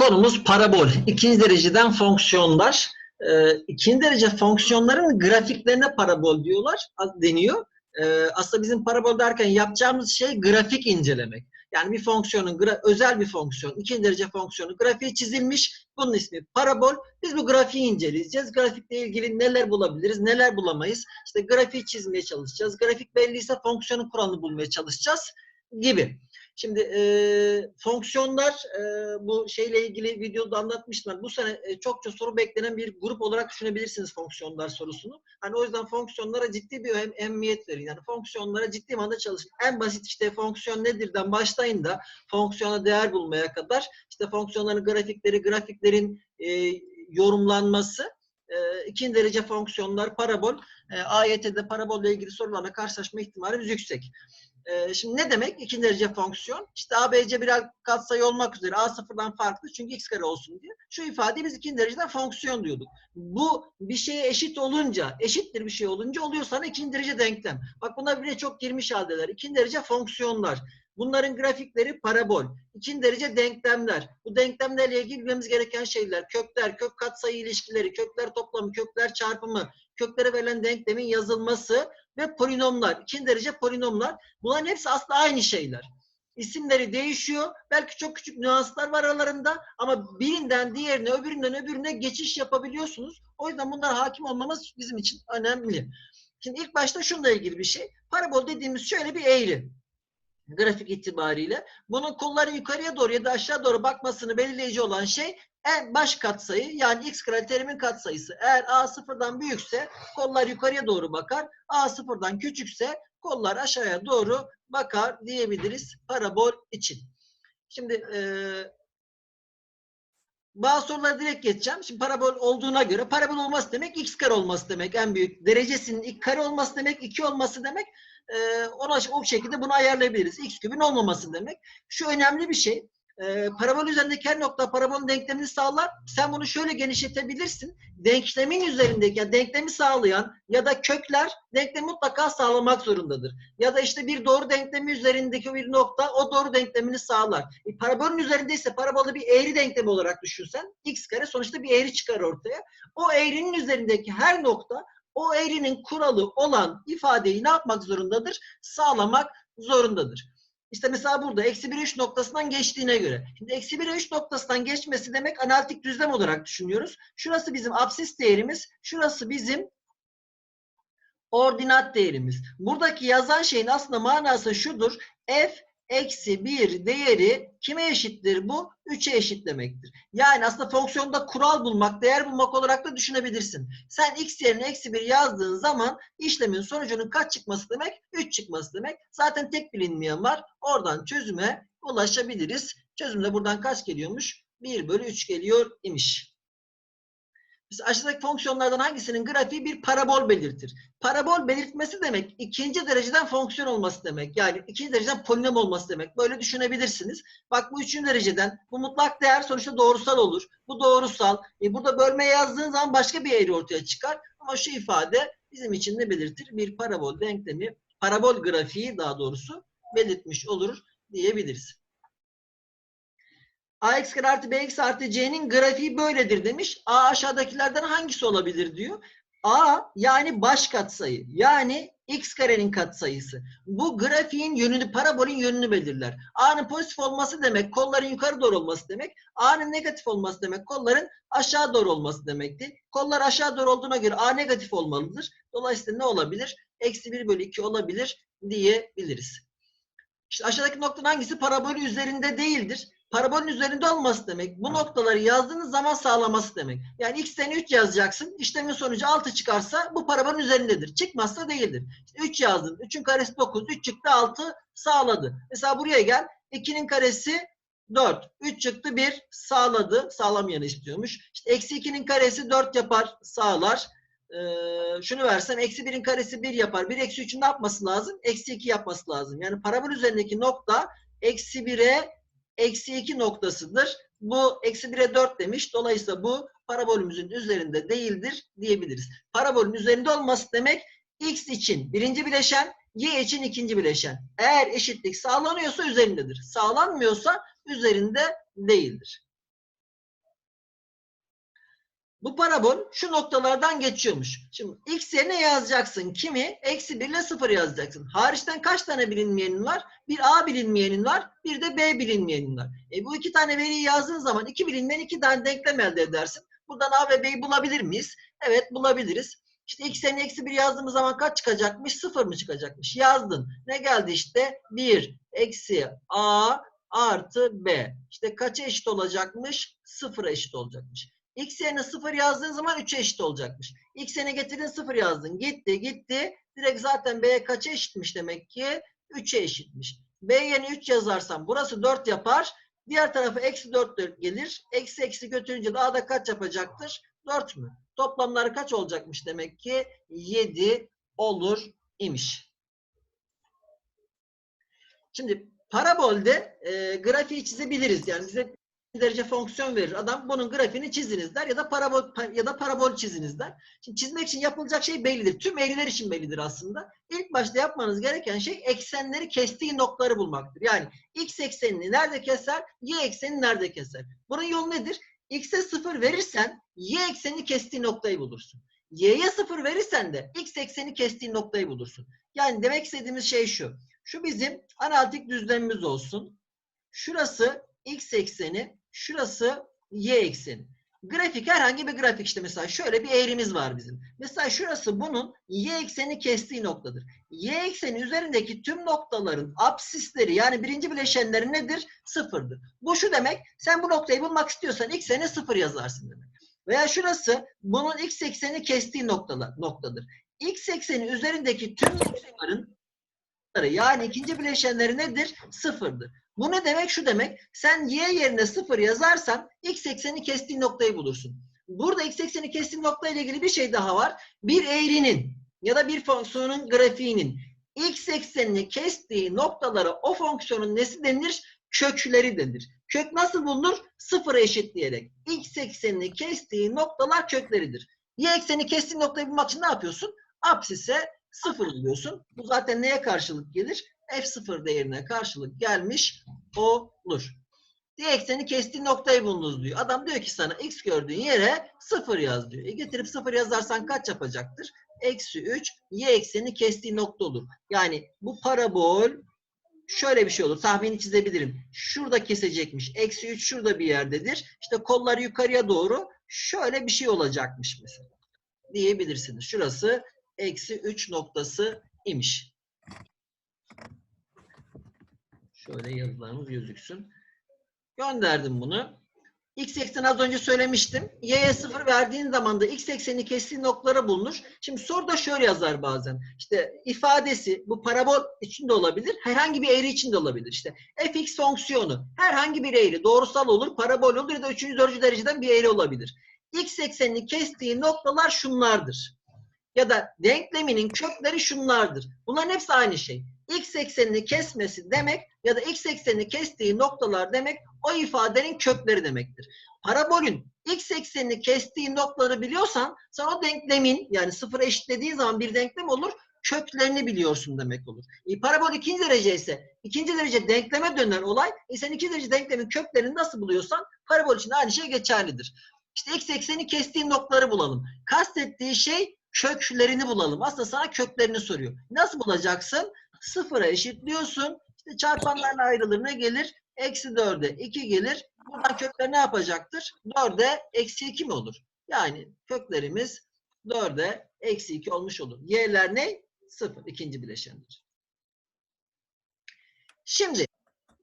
Konumuz parabol. İkinci dereceden fonksiyonlar. Ee, ikinci derece fonksiyonların grafiklerine parabol diyorlar, deniyor. Ee, aslında bizim parabol derken yapacağımız şey grafik incelemek. Yani bir fonksiyonun, özel bir fonksiyon, ikinci derece fonksiyonu grafiği çizilmiş. Bunun ismi parabol. Biz bu grafiği inceleyeceğiz. Grafikle ilgili neler bulabiliriz, neler bulamayız. İşte grafiği çizmeye çalışacağız. Grafik belliyse fonksiyonun kuralını bulmaya çalışacağız gibi. Şimdi e, fonksiyonlar e, bu şeyle ilgili videoda anlatmışlar. Bu sene e, çokça soru beklenen bir grup olarak düşünebilirsiniz fonksiyonlar sorusunu. Hani o yüzden fonksiyonlara ciddi bir em emniyet verin. Yani fonksiyonlara ciddi manada çalışın. En basit işte fonksiyon nedirden başlayın da fonksiyona değer bulmaya kadar işte fonksiyonların grafikleri, grafiklerin e, yorumlanması e, ikinci derece fonksiyonlar, parabol, e, AYT'de parabolle ilgili sorularla karşılaşma ihtimalimiz yüksek. Ee, şimdi ne demek ikinci derece fonksiyon? İşte ABC birer katsayı olmak üzere A sıfırdan farklı çünkü x kare olsun diye. Şu ifadeyi biz ikinci dereceden fonksiyon diyorduk. Bu bir şeye eşit olunca, eşittir bir şey olunca oluyor sana ikinci derece denklem. Bak bunlar birbirine çok girmiş haldeler. İkinci derece fonksiyonlar. Bunların grafikleri parabol. İkinci derece denklemler. Bu denklemlerle ilgili bilmemiz gereken şeyler. Kökler, kök katsayı ilişkileri, kökler toplamı, kökler çarpımı, köklere verilen denklemin yazılması ve polinomlar. ikinci derece polinomlar. Bunların hepsi aslında aynı şeyler. İsimleri değişiyor. Belki çok küçük nüanslar var aralarında ama birinden diğerine, öbüründen öbürüne geçiş yapabiliyorsunuz. O yüzden bunlara hakim olmamız bizim için önemli. Şimdi ilk başta şununla ilgili bir şey. Parabol dediğimiz şöyle bir eğri. Grafik itibariyle. Bunun kolları yukarıya doğru ya da aşağı doğru bakmasını belirleyici olan şey en baş katsayı yani x kare terimin katsayısı. Eğer a sıfırdan büyükse kollar yukarıya doğru bakar. a sıfırdan küçükse kollar aşağıya doğru bakar diyebiliriz parabol için. Şimdi e, bazı sorulara direkt geçeceğim. Şimdi parabol olduğuna göre parabol olması demek x kare olması demek en büyük. Derecesinin ilk kare olması demek 2 olması demek. E, ona o şekilde bunu ayarlayabiliriz. x küpün olmaması demek. Şu önemli bir şey e, parabol üzerindeki her nokta parabolün denklemini sağlar. Sen bunu şöyle genişletebilirsin. Denklemin üzerindeki yani denklemi sağlayan ya da kökler denklemi mutlaka sağlamak zorundadır. Ya da işte bir doğru denklemi üzerindeki bir nokta o doğru denklemini sağlar. E, parabolün üzerindeyse parabolü bir eğri denklemi olarak düşünsen x kare sonuçta bir eğri çıkar ortaya. O eğrinin üzerindeki her nokta o eğrinin kuralı olan ifadeyi ne yapmak zorundadır? Sağlamak zorundadır. İşte mesela burada eksi 1 3 noktasından geçtiğine göre. Şimdi eksi 1 3 noktasından geçmesi demek analitik düzlem olarak düşünüyoruz. Şurası bizim absis değerimiz. Şurası bizim ordinat değerimiz. Buradaki yazan şeyin aslında manası şudur. F eksi 1 değeri kime eşittir bu? 3'e eşit demektir. Yani aslında fonksiyonda kural bulmak, değer bulmak olarak da düşünebilirsin. Sen x yerine eksi 1 yazdığın zaman işlemin sonucunun kaç çıkması demek? 3 çıkması demek. Zaten tek bilinmeyen var. Oradan çözüme ulaşabiliriz. Çözümde buradan kaç geliyormuş? 1 bölü 3 geliyor imiş. Biz aşağıdaki fonksiyonlardan hangisinin grafiği bir parabol belirtir? Parabol belirtmesi demek ikinci dereceden fonksiyon olması demek. Yani ikinci dereceden polinom olması demek. Böyle düşünebilirsiniz. Bak bu üçüncü dereceden bu mutlak değer sonuçta doğrusal olur. Bu doğrusal. E burada bölme yazdığın zaman başka bir eğri ortaya çıkar. Ama şu ifade bizim için ne belirtir? Bir parabol denklemi, parabol grafiği daha doğrusu belirtmiş olur diyebiliriz. AX kare artı BX artı C'nin grafiği böyledir demiş. A aşağıdakilerden hangisi olabilir diyor. A yani baş katsayı. Yani x karenin katsayısı. Bu grafiğin yönünü, parabolün yönünü belirler. A'nın pozitif olması demek kolların yukarı doğru olması demek. A'nın negatif olması demek kolların aşağı doğru olması demekti. Kollar aşağı doğru olduğuna göre A negatif olmalıdır. Dolayısıyla ne olabilir? Eksi 1 bölü 2 olabilir diyebiliriz. İşte aşağıdaki noktanın hangisi parabolü üzerinde değildir? Parabolün üzerinde olması demek. Bu noktaları yazdığınız zaman sağlaması demek. Yani x'ten 3 yazacaksın. İşlemin sonucu 6 çıkarsa bu parabolün üzerindedir. Çıkmazsa değildir. İşte 3 yazdın. 3'ün karesi 9. 3 çıktı 6 sağladı. Mesela buraya gel. 2'nin karesi 4. 3 çıktı 1 sağladı. Sağlamayanı istiyormuş. İşte eksi 2'nin karesi 4 yapar sağlar. Ee, şunu versen eksi 1'in karesi 1 yapar. 1 eksi 3'ün ne yapması lazım? Eksi 2 yapması lazım. Yani parabol üzerindeki nokta eksi 1'e eksi 2 noktasıdır. Bu eksi 1'e 4 demiş. Dolayısıyla bu parabolümüzün üzerinde değildir diyebiliriz. Parabolün üzerinde olması demek x için birinci bileşen, y için ikinci bileşen. Eğer eşitlik sağlanıyorsa üzerindedir. Sağlanmıyorsa üzerinde değildir. Bu parabol şu noktalardan geçiyormuş. Şimdi x yerine yazacaksın. Kimi? Eksi 1 ile 0 yazacaksın. Hariçten kaç tane bilinmeyenin var? Bir A bilinmeyenin var. Bir de B bilinmeyenin var. E bu iki tane veriyi yazdığın zaman iki bilinmeyen iki tane denklem elde edersin. Buradan A ve B'yi bulabilir miyiz? Evet bulabiliriz. İşte x yerine eksi 1 yazdığımız zaman kaç çıkacakmış? 0 mı çıkacakmış? Yazdın. Ne geldi işte? 1 eksi A artı B. İşte kaça eşit olacakmış? 0'a eşit olacakmış. X yerine 0 yazdığın zaman 3'e eşit olacakmış. X yerine getirdin 0 yazdın. Gitti gitti. Direkt zaten B'ye kaça eşitmiş demek ki? 3'e eşitmiş. B yerine 3 yazarsam burası 4 yapar. Diğer tarafa eksi 4 gelir. Eksi eksi götürünce de A'da kaç yapacaktır? 4 mü? Toplamları kaç olacakmış demek ki? 7 olur imiş. Şimdi parabolde e, grafiği çizebiliriz. Yani bize derece fonksiyon verir. Adam bunun grafiğini çiziniz der ya da parabol ya da parabol çiziniz der. Şimdi çizmek için yapılacak şey bellidir. Tüm eğriler için bellidir aslında. İlk başta yapmanız gereken şey eksenleri kestiği noktaları bulmaktır. Yani x eksenini nerede keser, y eksenini nerede keser? Bunun yolu nedir? X'e 0 verirsen y eksenini kestiği noktayı bulursun. Y'ye 0 verirsen de x ekseni kestiği noktayı bulursun. Yani demek istediğimiz şey şu. Şu bizim analitik düzlemimiz olsun. Şurası x ekseni, şurası y ekseni. Grafik herhangi bir grafik işte mesela şöyle bir eğrimiz var bizim. Mesela şurası bunun y ekseni kestiği noktadır. Y ekseni üzerindeki tüm noktaların absisleri yani birinci bileşenleri nedir? Sıfırdır. Bu şu demek sen bu noktayı bulmak istiyorsan x ekseni sıfır yazarsın demek. Veya şurası bunun x ekseni kestiği noktalar, noktadır. X ekseni üzerindeki tüm noktaların yani ikinci bileşenleri nedir? Sıfırdır. Bu ne demek? Şu demek. Sen y yerine sıfır yazarsan x ekseni kestiği noktayı bulursun. Burada x ekseni kestiği noktayla ilgili bir şey daha var. Bir eğrinin ya da bir fonksiyonun grafiğinin x eksenini kestiği noktalara o fonksiyonun nesi denir? Kökleri denir. Kök nasıl bulunur? Sıfıra eşitleyerek. X eksenini kestiği noktalar kökleridir. Y ekseni kestiği noktayı bulmak için ne yapıyorsun? Apsise sıfır buluyorsun. Bu zaten neye karşılık gelir? F0 değerine karşılık gelmiş olur. Y ekseni kestiği noktayı bulunuz diyor. Adam diyor ki sana x gördüğün yere 0 yaz diyor. E getirip 0 yazarsan kaç yapacaktır? Eksi 3 y ekseni kestiği nokta olur. Yani bu parabol şöyle bir şey olur. Tahmini çizebilirim. Şurada kesecekmiş. Eksi 3 şurada bir yerdedir. İşte kolları yukarıya doğru şöyle bir şey olacakmış mesela. Diyebilirsiniz. Şurası eksi 3 noktası imiş. Şöyle yazılarımız gözüksün. Gönderdim bunu. X ekseni az önce söylemiştim. Y'ye 0 verdiğin zaman da x ekseni kestiği noktalara bulunur. Şimdi soruda şöyle yazar bazen. İşte ifadesi bu parabol için de olabilir. Herhangi bir eğri için de olabilir. İşte fx fonksiyonu herhangi bir eğri doğrusal olur, parabol olur ya da 3. 4. dereceden bir eğri olabilir. X eksenini kestiği noktalar şunlardır. Ya da denkleminin kökleri şunlardır. Bunların hepsi aynı şey x eksenini kesmesi demek ya da x eksenini kestiği noktalar demek o ifadenin kökleri demektir. Parabolün x eksenini kestiği noktaları biliyorsan sen o denklemin yani sıfıra eşitlediği zaman bir denklem olur köklerini biliyorsun demek olur. E, parabol ikinci derece ise ikinci derece denkleme dönen olay e, sen ikinci derece denklemin köklerini nasıl buluyorsan parabol için aynı şey geçerlidir. İşte x ekseni kestiği noktaları bulalım. Kastettiği şey köklerini bulalım. Aslında sana köklerini soruyor. Nasıl bulacaksın? Sıfıra eşitliyorsun. İşte çarpanlarla ayrılır ne gelir? Eksi 4'e 2 gelir. Buradan kökler ne yapacaktır? 4'e eksi 2 mi olur? Yani köklerimiz 4'e eksi 2 olmuş olur. Y'ler ne? 0. ikinci bileşendir. Şimdi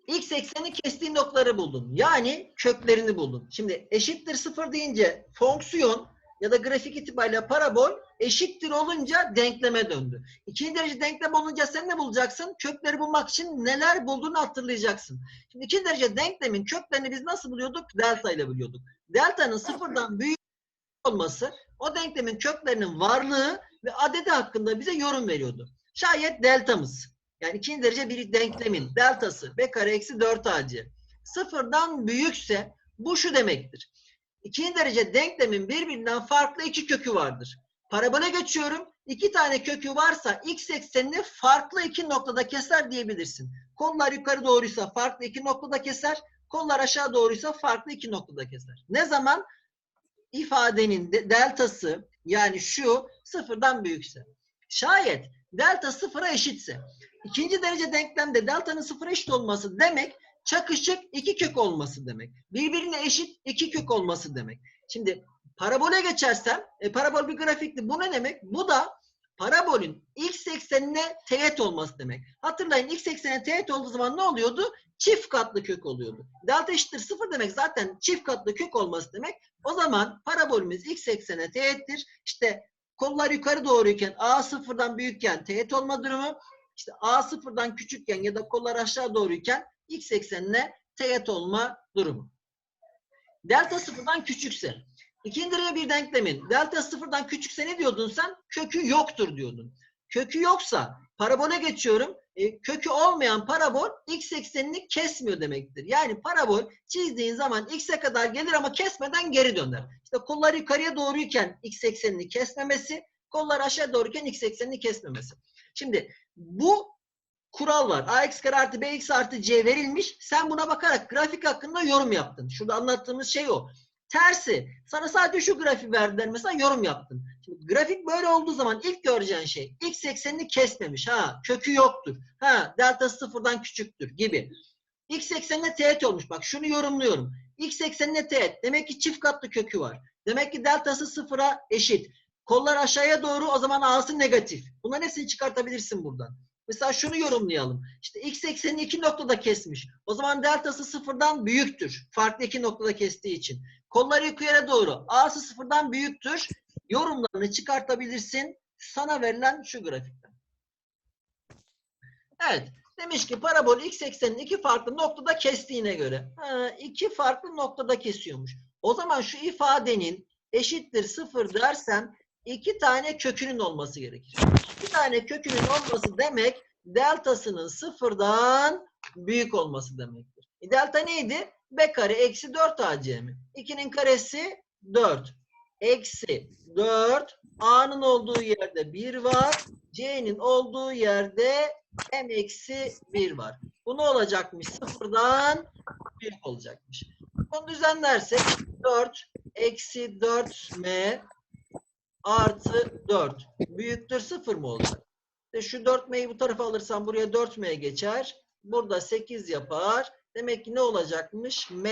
x ekseni kestiği noktaları buldum. Yani köklerini buldum. Şimdi eşittir 0 deyince fonksiyon ya da grafik itibariyle parabol eşittir olunca denkleme döndü. İkinci derece denklem olunca sen ne bulacaksın? Kökleri bulmak için neler bulduğunu hatırlayacaksın. Şimdi ikinci derece denklemin köklerini biz nasıl buluyorduk? Delta ile buluyorduk. Delta'nın sıfırdan büyük olması o denklemin köklerinin varlığı ve adedi hakkında bize yorum veriyordu. Şayet deltamız yani ikinci derece bir denklemin deltası b kare eksi 4 ac sıfırdan büyükse bu şu demektir. İkinci derece denklemin birbirinden farklı iki kökü vardır. Parabole geçiyorum. İki tane kökü varsa x eksenini farklı iki noktada keser diyebilirsin. Kollar yukarı doğruysa farklı iki noktada keser. Kollar aşağı doğruysa farklı iki noktada keser. Ne zaman? ifadenin de- deltası yani şu sıfırdan büyükse. Şayet delta sıfıra eşitse ikinci derece denklemde deltanın sıfıra eşit olması demek çakışık iki kök olması demek. Birbirine eşit iki kök olması demek. Şimdi parabole geçersem e, parabol bir grafikti. Bu ne demek? Bu da parabolün x eksenine teğet olması demek. Hatırlayın x eksenine teğet olduğu zaman ne oluyordu? Çift katlı kök oluyordu. Delta eşittir sıfır demek zaten çift katlı kök olması demek. O zaman parabolümüz x eksene teğettir. İşte kollar yukarı doğruyken a sıfırdan büyükken teğet olma durumu. İşte a sıfırdan küçükken ya da kollar aşağı doğruyken x eksenine teğet olma durumu. Delta sıfırdan küçükse ikinci bir denklemin delta sıfırdan küçükse ne diyordun sen? Kökü yoktur diyordun. Kökü yoksa parabole geçiyorum. E, kökü olmayan parabol x eksenini kesmiyor demektir. Yani parabol çizdiğin zaman x'e kadar gelir ama kesmeden geri döner. İşte kollar yukarıya doğruyken x eksenini kesmemesi, kollar aşağı doğruyken x eksenini kesmemesi. Şimdi bu kural var. ax kare artı bx artı c verilmiş. Sen buna bakarak grafik hakkında yorum yaptın. Şurada anlattığımız şey o. Tersi. Sana sadece şu grafiği verdiler mesela yorum yaptın. Şimdi grafik böyle olduğu zaman ilk göreceğin şey x eksenini kesmemiş. Ha kökü yoktur. Ha delta sıfırdan küçüktür gibi. X eksenine teğet olmuş. Bak şunu yorumluyorum. X eksenine teğet. Demek ki çift katlı kökü var. Demek ki deltası sıfıra eşit. Kollar aşağıya doğru o zaman A'sı negatif. Bunların hepsini çıkartabilirsin buradan. Mesela şunu yorumlayalım. İşte x eksenini iki noktada kesmiş. O zaman deltası sıfırdan büyüktür. Farklı iki noktada kestiği için. Kolları yukarı doğru. A'sı sıfırdan büyüktür. Yorumlarını çıkartabilirsin. Sana verilen şu grafikten. Evet. Demiş ki parabol x eksenini iki farklı noktada kestiğine göre. Ha, iki farklı noktada kesiyormuş. O zaman şu ifadenin eşittir sıfır dersem iki tane kökünün olması gerekir. İki tane kökünün olması demek deltasının sıfırdan büyük olması demektir. E, delta neydi? B kare eksi 4 AC mi? 2'nin karesi 4. Eksi 4. A'nın olduğu yerde 1 var. C'nin olduğu yerde m eksi 1 var. Bu ne olacakmış? Sıfırdan büyük olacakmış. Bunu düzenlersek 4 eksi 4m artı 4 büyüktür 0 mı olacak? İşte şu 4m'yi bu tarafa alırsam buraya 4m geçer. Burada 8 yapar. Demek ki ne olacakmış? m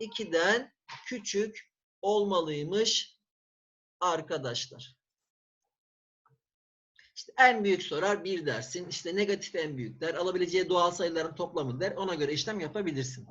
2'den küçük olmalıymış arkadaşlar. İşte en büyük sorar 1 dersin. İşte negatif en büyük der. Alabileceği doğal sayıların toplamı der. Ona göre işlem yapabilirsin.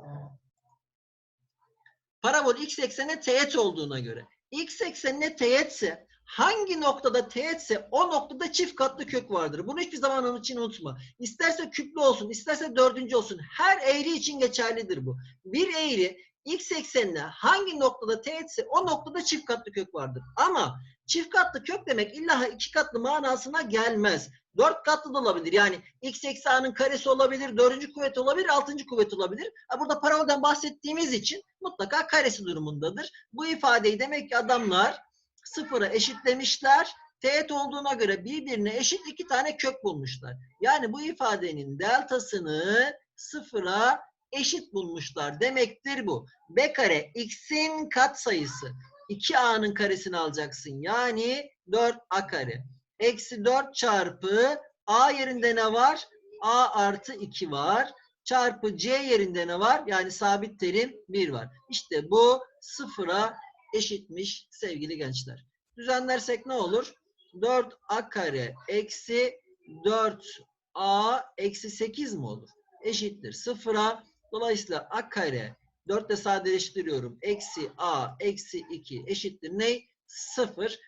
Parabol x eksene teğet olduğuna göre. X eksenine teğetse hangi noktada teğetse o noktada çift katlı kök vardır. Bunu hiçbir zaman onun için unutma. İsterse küplü olsun, isterse dördüncü olsun. Her eğri için geçerlidir bu. Bir eğri x eksenine hangi noktada teğetse o noktada çift katlı kök vardır. Ama çift katlı kök demek illa iki katlı manasına gelmez. Dört katlı da olabilir. Yani x eksi a'nın karesi olabilir, dördüncü kuvvet olabilir, altıncı kuvvet olabilir. Burada parabolden bahsettiğimiz için mutlaka karesi durumundadır. Bu ifadeyi demek ki adamlar sıfıra eşitlemişler. Teğet olduğuna göre birbirine eşit iki tane kök bulmuşlar. Yani bu ifadenin deltasını sıfıra eşit bulmuşlar demektir bu. B kare x'in katsayısı. 2a'nın karesini alacaksın. Yani 4a kare. Eksi 4 çarpı a yerinde ne var? a artı 2 var. Çarpı c yerinde ne var? Yani sabit terim 1 var. İşte bu sıfıra eşitmiş sevgili gençler. Düzenlersek ne olur? 4a kare eksi 4a eksi 8 mi olur? Eşittir sıfıra. Dolayısıyla a kare 4 ile sadeleştiriyorum. Eksi a eksi 2 eşittir ne? 0.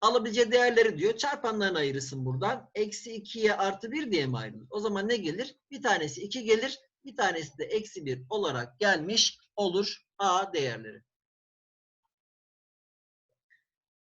Alabileceği değerleri diyor. Çarpanlarını ayırırsın buradan. Eksi 2'ye artı 1 diye mi ayrılır? O zaman ne gelir? Bir tanesi 2 gelir. Bir tanesi de eksi 1 olarak gelmiş olur a değerleri.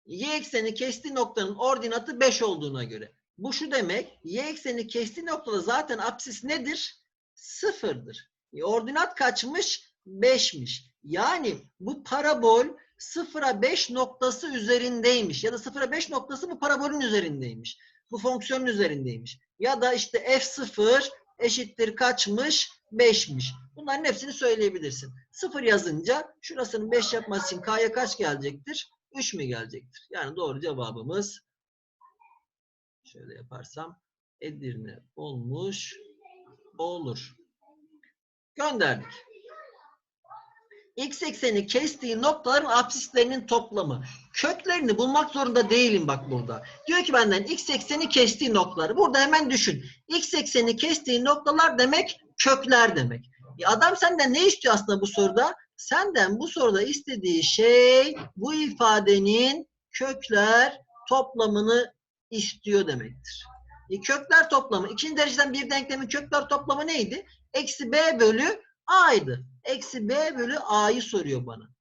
Y ekseni kestiği noktanın ordinatı 5 olduğuna göre. Bu şu demek. Y ekseni kestiği noktada zaten apsis nedir? Sıfırdır. E, ordinat kaçmış? 5'miş. Yani bu parabol 0'a 5 noktası üzerindeymiş. Ya da 0'a 5 noktası bu parabolün üzerindeymiş. Bu fonksiyonun üzerindeymiş. Ya da işte f0 eşittir kaçmış? 5'miş. Bunların hepsini söyleyebilirsin. 0 yazınca şurasının 5 yapması için K'ya kaç gelecektir? 3 mü gelecektir? Yani doğru cevabımız şöyle yaparsam Edirne olmuş olur. Gönderdik. X ekseni kestiği noktaların absislerinin toplamı. Köklerini bulmak zorunda değilim bak burada. Diyor ki benden x ekseni kestiği noktaları. Burada hemen düşün. X ekseni kestiği noktalar demek kökler demek. E adam senden ne istiyor aslında bu soruda? Senden bu soruda istediği şey bu ifadenin kökler toplamını istiyor demektir. E kökler toplamı. ikinci dereceden bir denklemin kökler toplamı neydi? Eksi b bölü a'ydı. Eksi b bölü a'yı soruyor bana.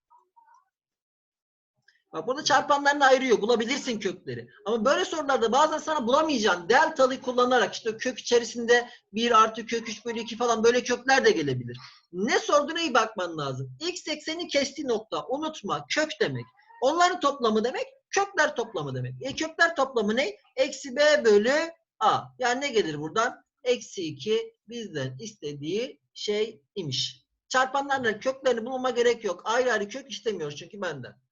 Bak burada çarpanlarını ayırıyor. Bulabilirsin kökleri. Ama böyle sorularda bazen sana bulamayacağın delta'lı kullanarak işte kök içerisinde 1 artı kök 3 bölü 2 falan böyle kökler de gelebilir. Ne sorduğuna iyi bakman lazım. X ekseni kestiği nokta. Unutma. Kök demek. Onların toplamı demek. Kökler toplamı demek. E kökler toplamı ne? Eksi b bölü a. Yani ne gelir buradan? Eksi 2 bizden istediği şey imiş. Çarpanlarla köklerini bulma gerek yok. Ayrı ayrı kök istemiyoruz çünkü benden.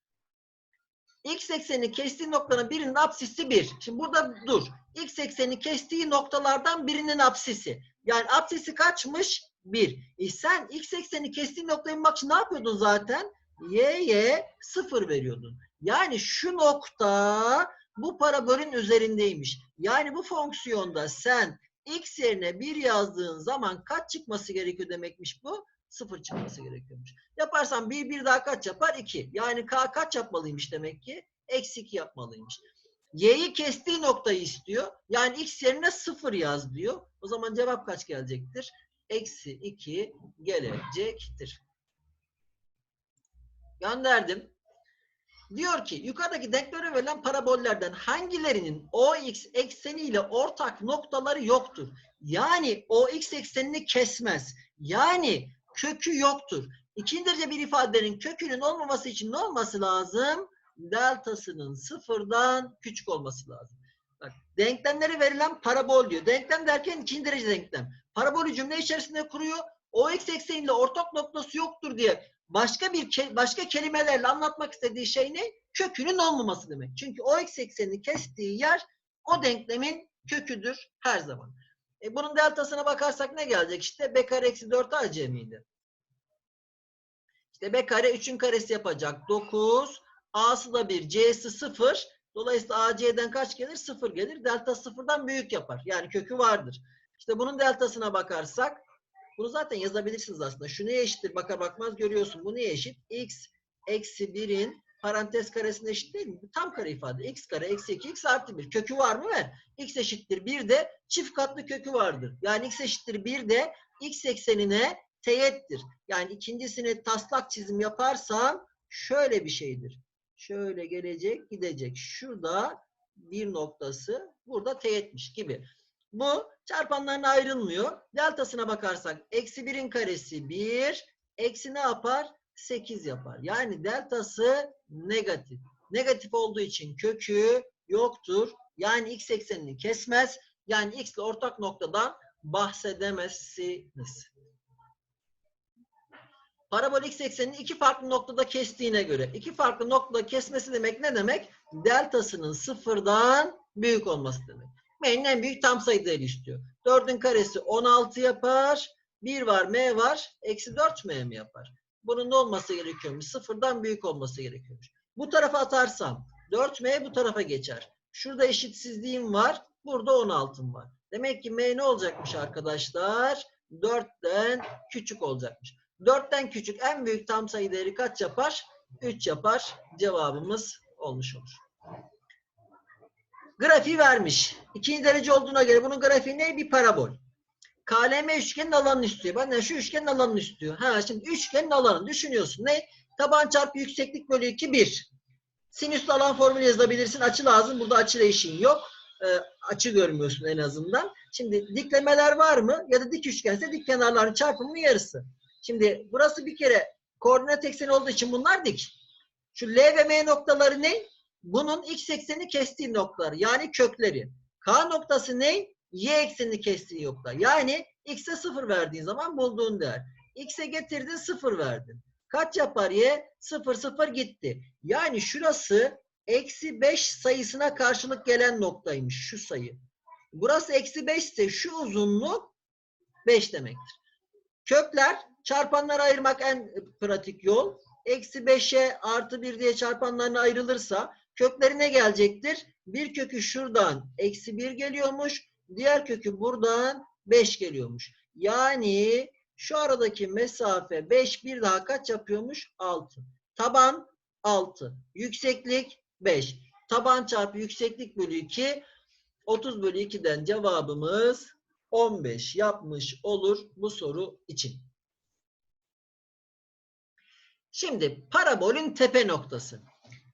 X ekseni kestiği noktanın birinin apsisi 1. Şimdi burada dur. X ekseni kestiği noktalardan birinin apsisi. Yani apsisi kaçmış? 1. E sen X ekseni kestiği noktayı bulmak için ne yapıyordun zaten? Y'ye 0 veriyordun. Yani şu nokta bu parabolün üzerindeymiş. Yani bu fonksiyonda sen x yerine 1 yazdığın zaman kaç çıkması gerekiyor demekmiş bu? 0 çıkması gerekiyormuş. Yaparsan 1 1 daha kaç yapar? 2. Yani k kaç yapmalıymış demek ki? Eksi 2 yapmalıymış. Y'yi kestiği noktayı istiyor. Yani x yerine 0 yaz diyor. O zaman cevap kaç gelecektir? Eksi 2 gelecektir. Gönderdim. Diyor ki yukarıdaki denklere verilen parabollerden hangilerinin OX ekseniyle ortak noktaları yoktur? Yani OX eksenini kesmez. Yani kökü yoktur. İkinci derece bir ifadenin kökünün olmaması için ne olması lazım? Deltasının sıfırdan küçük olması lazım. Bak, denklemleri verilen parabol diyor. Denklem derken ikinci derece denklem. Parabolü cümle içerisinde kuruyor. OX ekseniyle ortak noktası yoktur diye başka bir başka kelimelerle anlatmak istediği şey ne? Kökünün olmaması demek. Çünkü o x eksenini kestiği yer o denklemin köküdür her zaman. E bunun deltasına bakarsak ne gelecek? İşte b kare eksi 4 ac miydi? İşte b kare 3'ün karesi yapacak. 9. A'sı da 1. C'si 0. Dolayısıyla AC'den kaç gelir? 0 gelir. Delta 0'dan büyük yapar. Yani kökü vardır. İşte bunun deltasına bakarsak bunu zaten yazabilirsiniz aslında. Şu neye eşittir? Bakar bakmaz görüyorsun. Bu neye eşit? X eksi 1'in parantez karesine eşit değil mi? Tam kare ifade. X kare eksi 2 x artı 1. Kökü var mı? Ver. X eşittir 1 de çift katlı kökü vardır. Yani x eşittir 1 de x eksenine teğettir. Yani ikincisini taslak çizim yaparsam şöyle bir şeydir. Şöyle gelecek gidecek. Şurada bir noktası burada teğetmiş gibi. Bu çarpanlarına ayrılmıyor. Deltasına bakarsak eksi 1'in karesi 1. Eksi ne yapar? 8 yapar. Yani deltası negatif. Negatif olduğu için kökü yoktur. Yani x eksenini kesmez. Yani x ile ortak noktadan bahsedemezsiniz. Parabol x eksenini iki farklı noktada kestiğine göre. iki farklı noktada kesmesi demek ne demek? Deltasının sıfırdan büyük olması demek. M'nin en büyük tam sayı değeri istiyor. 4'ün karesi 16 yapar. 1 var M var. Eksi 4 M mi yapar? Bunun ne olması gerekiyormuş? Sıfırdan büyük olması gerekiyormuş. Bu tarafa atarsam 4M bu tarafa geçer. Şurada eşitsizliğim var. Burada 16'm var. Demek ki M ne olacakmış arkadaşlar? 4'ten küçük olacakmış. 4'ten küçük en büyük tam sayı değeri kaç yapar? 3 yapar. Cevabımız olmuş olur. Grafiği vermiş. İkinci derece olduğuna göre bunun grafiği ne? Bir parabol. KLM üçgenin alanını istiyor. Benden şu üçgenin alanını istiyor. Ha şimdi üçgenin alanını düşünüyorsun. Ne? Taban çarpı yükseklik bölü 2 1. Sinüslü alan formülü yazabilirsin. Açı lazım. Burada açıyla işin yok. Ee, açı görmüyorsun en azından. Şimdi diklemeler var mı? Ya da dik üçgense dik kenarların çarpımının yarısı. Şimdi burası bir kere koordinat ekseni olduğu için bunlar dik. Şu L ve M noktaları ne? Bunun x eksenini kestiği noktalar. Yani kökleri. K noktası ne? Y eksenini kestiği nokta. Yani x'e 0 verdiğin zaman bulduğun değer. X'e getirdin 0 verdin. Kaç yapar Y? 0 0 gitti. Yani şurası eksi 5 sayısına karşılık gelen noktaymış şu sayı. Burası eksi 5 ise şu uzunluk 5 demektir. Kökler çarpanlara ayırmak en pratik yol. Eksi 5'e artı 1 diye çarpanlarına ayrılırsa kökleri ne gelecektir? Bir kökü şuradan eksi 1 geliyormuş. Diğer kökü buradan 5 geliyormuş. Yani şu aradaki mesafe 5 bir daha kaç yapıyormuş? 6. Taban 6. Yükseklik 5. Taban çarpı yükseklik bölü 2. 30 bölü 2'den cevabımız 15 yapmış olur bu soru için. Şimdi parabolün tepe noktası.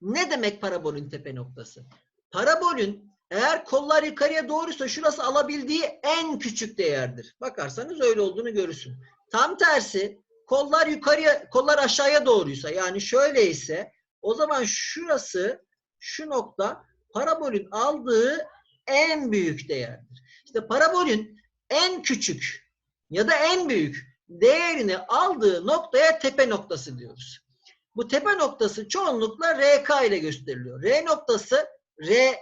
Ne demek parabolün tepe noktası? Parabolün eğer kollar yukarıya doğruysa şurası alabildiği en küçük değerdir. Bakarsanız öyle olduğunu görürsün. Tam tersi kollar yukarıya, kollar aşağıya doğruysa yani şöyle ise o zaman şurası şu nokta parabolün aldığı en büyük değerdir. İşte parabolün en küçük ya da en büyük değerini aldığı noktaya tepe noktası diyoruz. Bu tepe noktası çoğunlukla RK ile gösteriliyor. R noktası R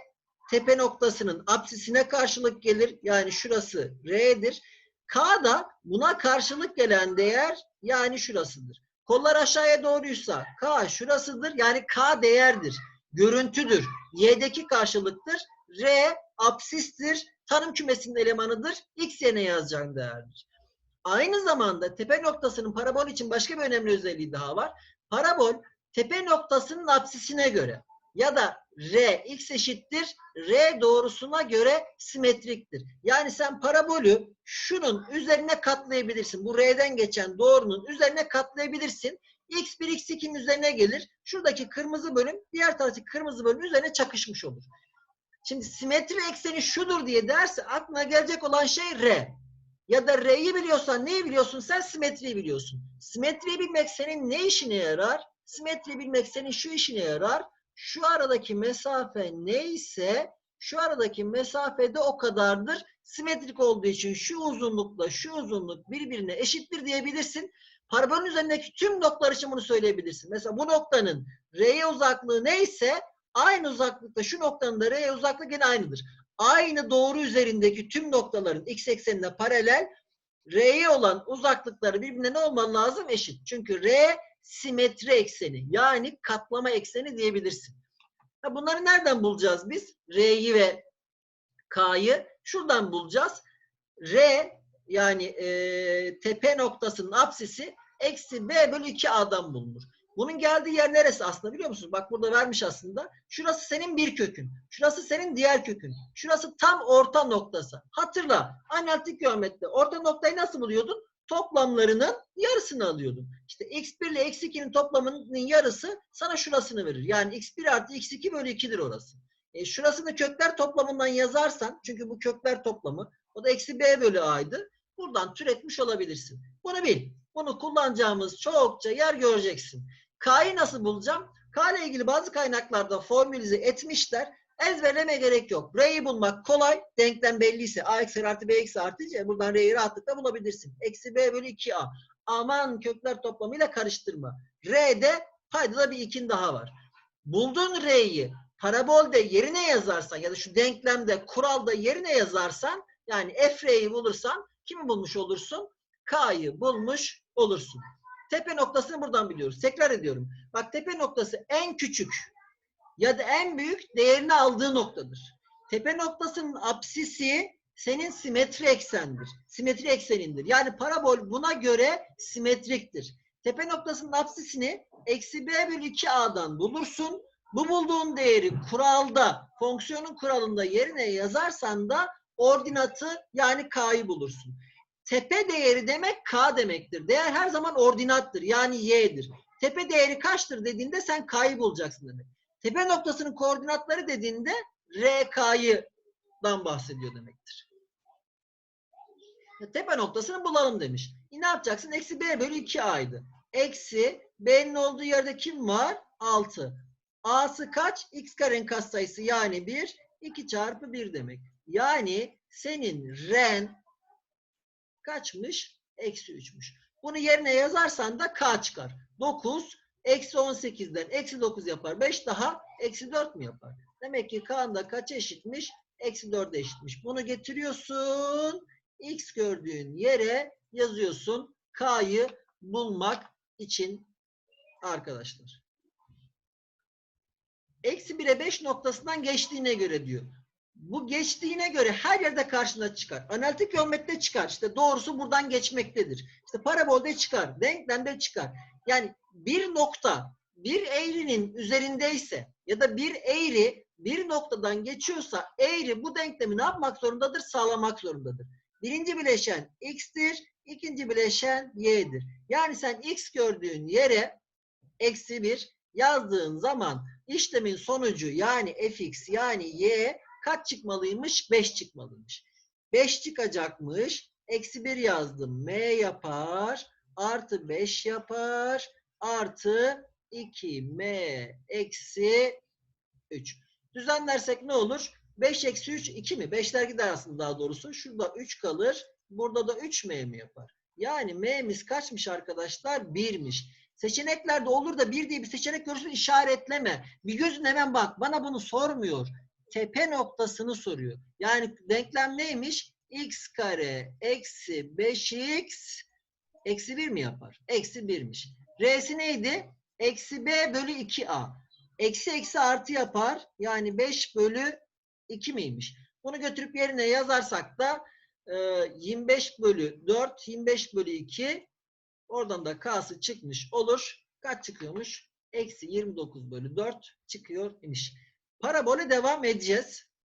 tepe noktasının apsisine karşılık gelir. Yani şurası R'dir. K da buna karşılık gelen değer yani şurasıdır. Kollar aşağıya doğruysa K şurasıdır. Yani K değerdir. Görüntüdür. Y'deki karşılıktır. R apsistir. Tanım kümesinin elemanıdır. X yerine yazacağım değerdir. Aynı zamanda tepe noktasının parabol için başka bir önemli özelliği daha var. Parabol tepe noktasının apsisine göre ya da R x eşittir R doğrusuna göre simetriktir. Yani sen parabolü şunun üzerine katlayabilirsin. Bu R'den geçen doğrunun üzerine katlayabilirsin. X1 X2'nin üzerine gelir. Şuradaki kırmızı bölüm diğer taraftaki kırmızı bölüm üzerine çakışmış olur. Şimdi simetri ekseni şudur diye derse aklına gelecek olan şey R. Ya da R'yi biliyorsan neyi biliyorsun? Sen simetriyi biliyorsun. Simetriyi bilmek senin ne işine yarar? Simetriyi bilmek senin şu işine yarar. Şu aradaki mesafe neyse şu aradaki mesafede o kadardır. Simetrik olduğu için şu uzunlukla şu uzunluk birbirine eşittir diyebilirsin. Parabolün üzerindeki tüm noktalar için bunu söyleyebilirsin. Mesela bu noktanın R'ye uzaklığı neyse aynı uzaklıkta şu noktanın da R'ye uzaklığı yine aynıdır. Aynı doğru üzerindeki tüm noktaların x eksenine paralel R'ye olan uzaklıkları birbirine ne olmalı lazım? Eşit. Çünkü R simetri ekseni yani katlama ekseni diyebilirsin. Ha, bunları nereden bulacağız biz? R'yi ve K'yı şuradan bulacağız. R yani e, tepe noktasının apsisi eksi B bölü 2A'dan bulunur. Bunun geldiği yer neresi aslında biliyor musun? Bak burada vermiş aslında. Şurası senin bir kökün. Şurası senin diğer kökün. Şurası tam orta noktası. Hatırla. Analitik geometride orta noktayı nasıl buluyordun? Toplamlarının yarısını alıyordun. İşte x1 ile x2'nin toplamının yarısı sana şurasını verir. Yani x1 artı x2 bölü 2'dir orası. E şurasını kökler toplamından yazarsan çünkü bu kökler toplamı o da eksi b bölü a'ydı. Buradan türetmiş olabilirsin. Bunu bil. Bunu kullanacağımız çokça yer göreceksin. K'yı nasıl bulacağım? K ile ilgili bazı kaynaklarda formülize etmişler. Ezberleme gerek yok. R'yi bulmak kolay. Denklem belliyse A eksi artı B eksi artı C. Buradan R'yi rahatlıkla bulabilirsin. Eksi B bölü 2A. Aman kökler toplamıyla karıştırma. R'de paydada bir ikin daha var. Buldun R'yi parabolde yerine yazarsan ya da şu denklemde kuralda yerine yazarsan yani f R'yi bulursan kimi bulmuş olursun? K'yı bulmuş olursun. Tepe noktasını buradan biliyoruz. Tekrar ediyorum. Bak tepe noktası en küçük ya da en büyük değerini aldığı noktadır. Tepe noktasının apsisi senin simetri eksendir. Simetri eksenindir. Yani parabol buna göre simetriktir. Tepe noktasının apsisini eksi b bölü 2a'dan bulursun. Bu bulduğun değeri kuralda, fonksiyonun kuralında yerine yazarsan da ordinatı yani k'yı bulursun. Tepe değeri demek k demektir. Değer her zaman ordinattır. Yani y'dir. Tepe değeri kaçtır dediğinde sen k'yı bulacaksın demek. Tepe noktasının koordinatları dediğinde RK'dan bahsediyor demektir. Tepe noktasını bulalım demiş. E ne yapacaksın? Eksi B bölü 2A'ydı. Eksi B'nin olduğu yerde kim var? 6. A'sı kaç? X karenin katsayısı yani 1. 2 çarpı 1 demek. Yani senin ren kaçmış? Eksi 3'müş. Bunu yerine yazarsan da k çıkar. 9 eksi 18'den eksi 9 yapar. 5 daha eksi 4 mü yapar? Demek ki k'nın da kaça eşitmiş? Eksi 4'e eşitmiş. Bunu getiriyorsun. X gördüğün yere yazıyorsun. K'yı bulmak için arkadaşlar. Eksi 1'e 5 noktasından geçtiğine göre diyor. Bu geçtiğine göre her yerde karşına çıkar. Analitik geometride çıkar. İşte doğrusu buradan geçmektedir. İşte parabolde çıkar. Denklemde çıkar. Yani bir nokta bir eğrinin üzerindeyse ya da bir eğri bir noktadan geçiyorsa eğri bu denklemi ne yapmak zorundadır? Sağlamak zorundadır. Birinci bileşen x'tir. ikinci bileşen y'dir. Yani sen x gördüğün yere eksi 1 yazdığın zaman işlemin sonucu yani fx yani y kaç çıkmalıymış? 5 çıkmalıymış. 5 çıkacakmış. Eksi 1 yazdım. M yapar. Artı 5 yapar. Artı 2M eksi 3. Düzenlersek ne olur? 5 eksi 3 2 mi? 5'ler gider aslında daha doğrusu. Şurada 3 kalır. Burada da 3M mi yapar? Yani M'miz kaçmış arkadaşlar? 1'miş. Seçeneklerde olur da bir diye bir seçenek görürsün işaretleme. Bir gözün hemen bak. Bana bunu sormuyor. Tepe noktasını soruyor. Yani denklem neymiş? x kare eksi 5x eksi 1 mi yapar? Eksi 1'miş. R'si neydi? Eksi b bölü 2a. Eksi eksi artı yapar. Yani 5 bölü 2 miymiş? Bunu götürüp yerine yazarsak da e, 25 bölü 4, 25 bölü 2 oradan da k'sı çıkmış olur. Kaç çıkıyormuş? Eksi 29 bölü 4 çıkıyor imiş. Parabole devam edeceğiz.